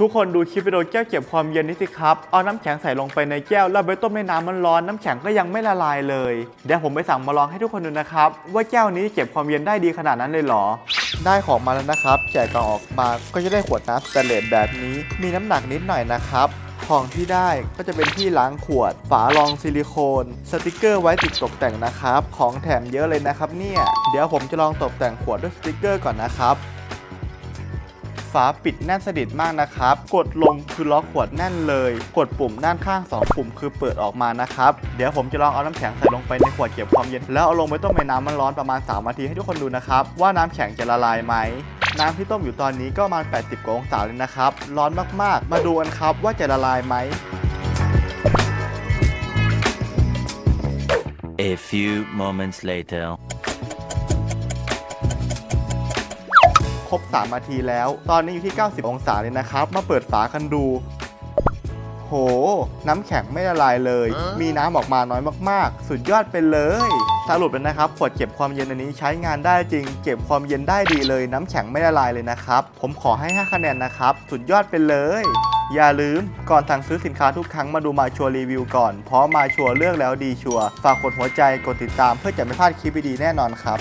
ทุกคนดูคลิปวิดีโอแก้วเก็บความเย็นนี้สิครับ เอาน้ำแข็งใส่ลงไปในแก้วแล้วไปต้มในน้ำมันร้อนน้ำแข็งก็ยังไม่ละลายเลย เดี๋ยวผมไปสั่งมาลองให้ทุกคนดูนะครับ ว่าแก้วนี้เก็บความเย็นได้ดีขนาดนั้นเลยเหรอ ได้ของมาแล้วนะครับ แกะกล่องออกมาก็จะได้ขวดน้ำสแตนเลสแบบนี้ มีน้ำหนักนิดหน่อยนะครับของที่ได้ก็จะเป็นที่ล้างขวด ฝารองซิลิโคน สติกเกอร์ไว้ติดตกแต่งนะครับ ของแถมเยอะเลยนะครับเนี่ย เดี๋ยวผมจะลองตกแต่งขวดด้วยสติกเกอร์ก่อนนะครับ ฝาปิดแน่นสนิทมากนะครับ กดลงคือล็อกขวดแน่นเลย กดปุ่มด้านข้าง 2 ปุ่มคือเปิดออกมานะครับ เดี๋ยวผมจะลองเอาน้ำแข็งใส่ลงไปในขวดเก็บความเย็น แล้วเอาลงไปต้มในน้ำมันร้อนประมาณ 3 นาทีให้ทุกคนดูนะครับ ว่าน้ำแข็งจะละลายไหมน้ำที่ต้มอยู่ตอนนี้ก็ประมาณ 80 กว่าองศาเลยนะครับ ร้อนมากๆ มาดูกันครับว่าจะละลายไหม A few moments later. รบ 3 นาทีแล้ว ตอนนี้อยู่ที่ 90 องศาเลยนะครับ มาเปิดฝากันดู โห น้ำแข็งไม่ละลายเลย มีน้ำออกมาน้อยมากๆ สุดยอดไปเลย สรุปเลยนะครับขวดเก็บความเย็นอันนี้ใช้งานได้จริง เก็บความเย็นได้ดีเลย น้ำแข็งไม่ละลายเลยนะครับ ผมขอให้ 5 คะแนนนะครับ สุดยอดไปเลยอย่าลืมก่อนสั่งซื้อสินค้าทุกครั้งมาดูมาชัวร์รีวิวก่อน เพราะมาชัวร์เลือกแล้วดีชัวร์ฝากกดหัวใจกดติดตามเพื่อจะไม่พลาดคลิปดีๆแน่นอนครับ